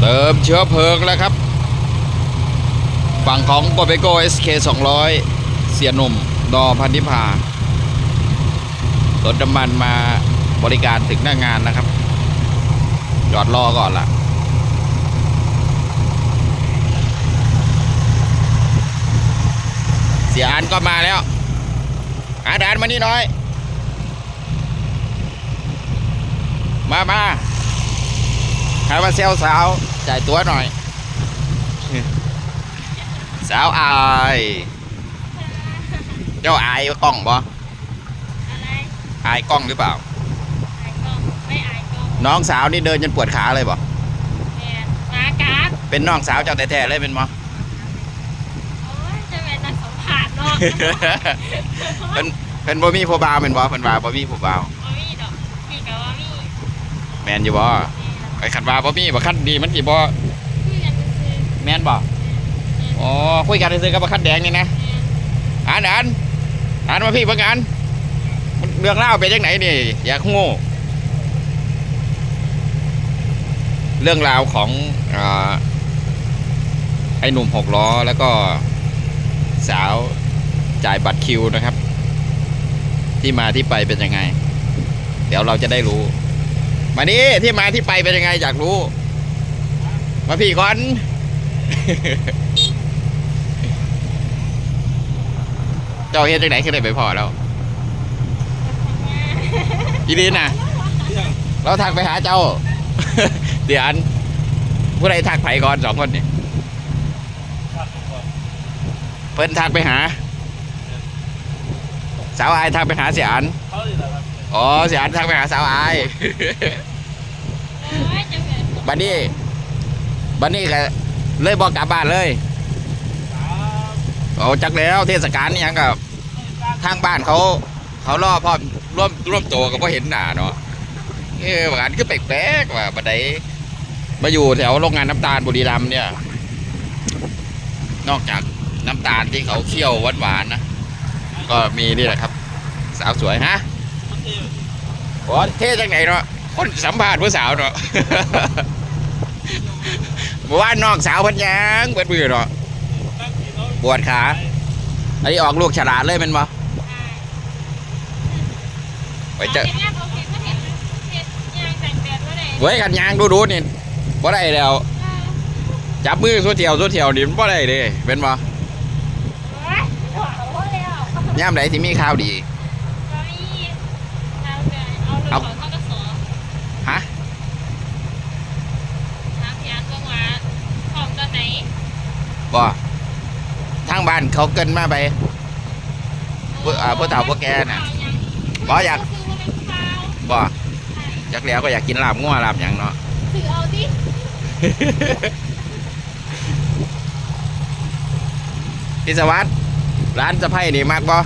เติมเชื้อเพลิงแล้วครับ ฝั่งของโกเบโก SK 200 เสียหนุ่ม ดอพันธิพารถน้ำมันมาบริการถึงหน้างานนะครับ จอดรอก่อนล่ะเสียอันก็มาแล้วอาดานมานี่น่อย มามาหามาเซลสาว จ่ายตัวหน่อย สาวอายเจ้าอายกล้องบ่อะไรอายกล้องหรือเปล่า อายกล้องไม่อายกล้องน้องสาวนี่เดินจนปวดขาเลยบ่แมนมาการ์ดเป็นน้องสาวเจ้าแท้ๆเลยเป็นบ่ โอ้ยจะเป็นนักสัมผัสเนาะ เพิ่นเพิ่นบ่มีผู้บ่าวเป็นบ่เพิ่นว่าบ่มีผู้บ่าว ว่ามีดอกพี่กับว่ามี แม่นอยู่บ่ ไอ้คันว่าบ่มีบ่คันดีมันสิบ่คุยกันซื้อแม่นบ่อ๋อคุยกันซื่อๆกับบ่คันแดงนี่นะแมนอ่านอ่านอ่านมาพี่เพิ่งอ่านมันเรื่องเล่าวเป็นยังไงนี่ อยากโง่เรื่องราวของอาไอ้หนุ่มหกล้อแล้วก็สาวจ่ายบัตรคิวนะครับ ที่มาที่ไปเป็นยังไง เดี๋ยวเราจะได้รู้ มานี่ที่มาที่ไปเป็นยังไงอยากรู้ มาพี่ก่อน เจ้าเฮ็ดจังไหนขึ้นได้ไปพอแล้วอีลีนน่ะ เราทักไปหาเจ้า เดี๋ยวอันผู้ใดทักไผก่อนสองคนนี่เพิ่นทักไปหา สาวอายทักไปหาเสียอันเขา อครับอ๋อเสียอันทักไปหาสาวอายโอ้ยจะเป็นบัดนี้บัดนี้ก็เลยบอกกลับบ้านเลยสามโอ้จักแล้วเทศกาลนี่ยังกับทางบ้านเขา เขาล่อพ่อร่วมร่วมตัวกับพ่เห็นหนาเนาะเออหวานคือแปลกๆว่าบัดใดมาอยู่แถวโรงงานน้ำตาลบุรีรัมย์เนี่ย นอกจากน้ำตาลที่เขาเคี่ยวหวานๆนะ ก็มีนี่แหละครับ สาวสวยฮะมันเท่ โอ้เท่จังไหนเนาะคนสัมภาษณ์ผู้สาวเนาะเมื่อวานน้องสาวเพันยังเปิดมือเนาะตั้งทีเนาะปวดขา อันนี้ออกลูกฉลาดเลยแมันบ่ไปเจอเห็นงานโอเคก็เห็นเห็นยางแต่งแบบว่าไหนเว้ยกันยางดูดูๆนี่บ่ได้แล้วจับมือสู้เที่ยวสู้เที่ยวนี่มันบ่ได้เด้เป็นบ่โอ้ยหวานว่าแล้วยามใดที่มีข่าวดี ก็มีเอาเกินเอารถของทกส ฮะ ทางพี่อาร์ตเมืองว่าของตอนไหน บ่ทางบ้านเขาเกินมาไปเพื่ออ่าเพื่อเฒ่าเพื่อแก่น่ะบ่อยากซื้อมาเป็นข้าวบ่จักแล้วก็อยากกินลาบงัวลาบหยังเนาะซื้อเอาดิพิศวัตร้านสะไพ่นี่มักบ่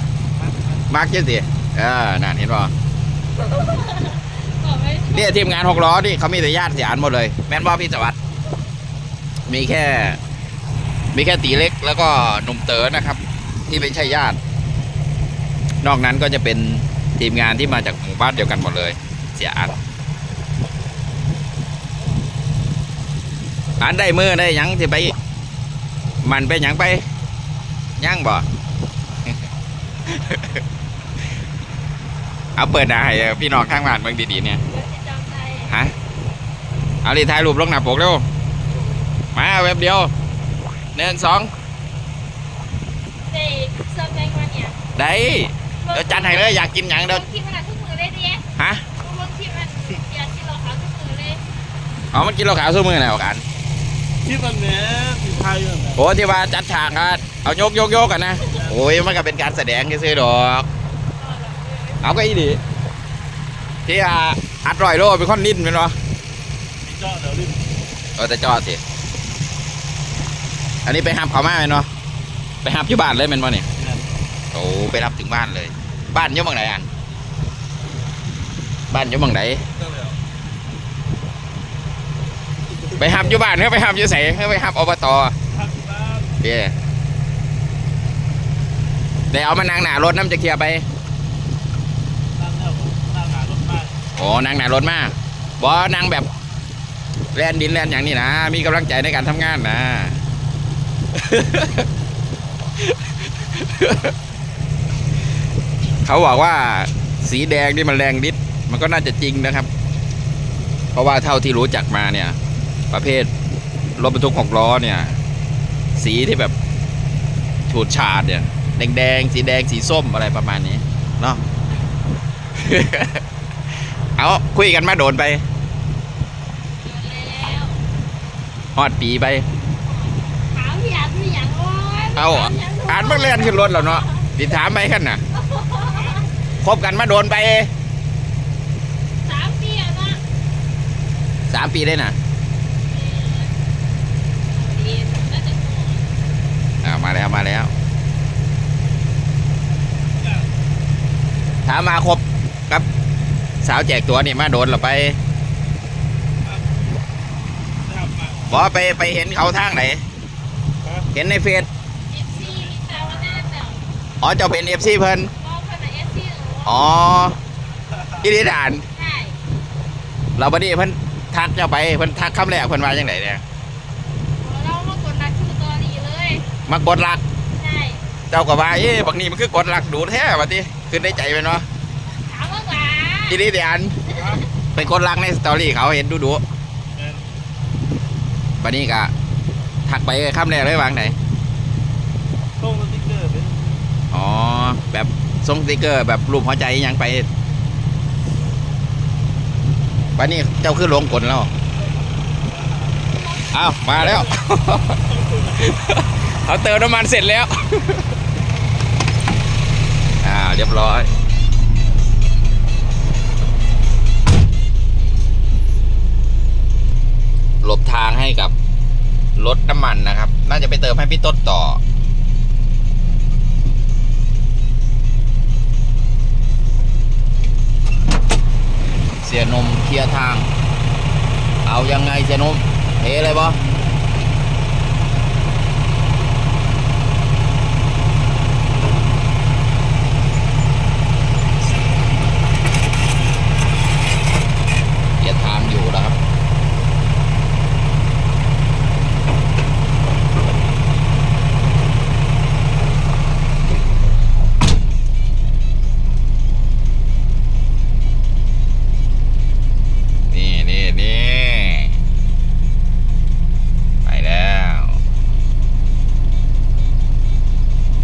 มักจังสิเออนั่นเห็นบ่บอกไม่เนี่ยทีมงานหกล้อนี่เขามีแต่ญาติเสียอันหมดเลย แม่นบ่พิศวัตมีแค่ มีแค่ตีเล็กแล้วก็หนุ่มเต๋อนะครับ ที่ไม่ใช่ญาติ นอกนั้นก็จะเป็นทีมงานที่มาจากหมู่บ้านเดียวกันหมดเลย เสียอันอันได้มือได้ยังที่ไป มันไปยังไปย่างบ่เอาเปิดหน้าให้พี่น้องข้างบ้านเบิ่งดีๆเนี่ยจำได้ฮะเอาดิถ่ายรูปลงหน้าปกเร็วมาเว็บเดียว หนึ่งสองเด็กเซิร์ฟได้มาเนี่ยได้เดี๋ยวจัดให้เลยอยากกินหยังเดี๋ยวที่มันทุกมือเลยดิฮะบางที่มันอยากที่เราขาวทุกมือเลยเอามันกินเหล้าขาวสู้มือไหนออกกันที่มันเนี้ยสีไทยอยู่ไหนโอ้ที่ว่าจัดฉากกันเอายกยกยกกันนะโอ้ยมันก็เป็นการแสดงซื่อๆดอก เอาก็อีดีที่อ่าอัดรอยโลเป็นคนลิ้นเป็นวะมีเจาะเดี๋ยวรีบ เออแต่จอดสิ อันนี้ไปหับเขามาเป็นวะไปหับที่บ้านเลยเป็นวะเนี่ยโอ้ไปรับถึงบ้านเลย บ้านอยุ่หมองไหนอันบ้านอยุ่หมองไหนตั้งแล้วไปหับอยู่บ้านเขาไปหับอยู่ใส่เขาไปหับอบตทักบ้านเด้เดี๋ยวเอามานั่งหน้ารถน้ำจะเคลียร์ไปตั้งแล้วตั้งหารถมากโอ้นั่งหน้ารถมาบอนั่งแบบแลนดินแลนอย่างนี้นะ มีกำลังใจในการทำงานนะ เขาบอกว่าสีแดงนี่มันแรงนิด มันก็น่าจะจริงนะครับ เพราะว่าเท่าที่รู้จักมาเนี่ย ประเภทรถบรรทุกหกล้อเนี่ย สีที่แบบฉูดฉาดเนี่ย แดงๆสีแดงสีส้มอะไรประมาณนี้เนาะเอาคุยกันมาโดนไปแล้วฮอดปีไป ถามพี่อาร์ตพี่อย่างโอ้ย เอาอ่านเมื่อเล่นขึ้นรถแล้วเนาะติดถามไปขั้นน่ะคบกันมาโดนไปสามปีอะนะสามปีได้น่ะดีน่าจะถูกอ่ามาแล้วมาแล้ว ถามมาครบครับ สาวแจกตัวนี่มาโดนเราไปนะครับมาบอกไปไปเห็นเขาทางไหน เห็นในเฟซ เอฟซีมีตาวนาเจ้า อ๋อเจ้าเป็นเอฟซีเพิ่นมองขนาดเอฟซีหรืออ๋ออีดีด่านใช่เราบัดนี้เพิ่นทักเจ้าไปเพิ่นทักคำแรกเพิ่นว่าจังไดเนี่ยเรามากดดันชื่อตัวดีเลยมากดลักใช่เจ้าก็ว่าเอ๊ะบักนี้มันคือกดลักดูแท้บัดนี้ขึ้นในใจแมันวะถามว่าหวาอีดีด่านครับไปกดลักในสตอรี่เขาเห็นดูดูแม่นบัดนี้ก็ทักไปคำแรกเลยวางไหน ส่งสติ๊กเกอร์เป็น อ๋อ แบบส่งสติกเกอร์ แบบรูปหัวใจยังไปวันนี้เจ้าขึ้นลงกลแล้วอ้าวมาแล้ว เขาเติมน้ำมันเสร็จแล้ว อ่า เรียบร้อย หลบทางให้กับรถน้ำมันนะครับ น่าจะไปเติมให้พี่ต้นต่อ สียนมเคลียร์ทาง เอายังไงเสียนมเทเลยบ่คลียร์ทางอยู่แล้วครับ นี่นี่นี่ไปแล้ว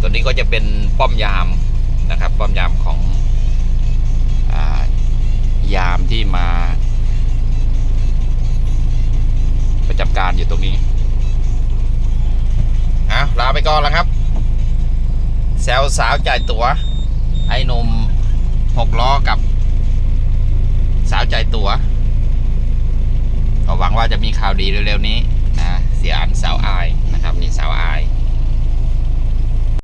ตั วนี้ก็จะเป็นป้อมยามนะครับ ป้อมยามของอายามที่มา ประจำการอยู่ตรงนี้อะลาไปก่อนแล้วครับ แซวสาวจ่ายตัวไอ้หนมหกล้อกับ สาวใจตัวก็หวังว่าจะมีข่าวดีเร็วๆนี้นะเสียอันสาวอายนะครับ นี่สาวอาย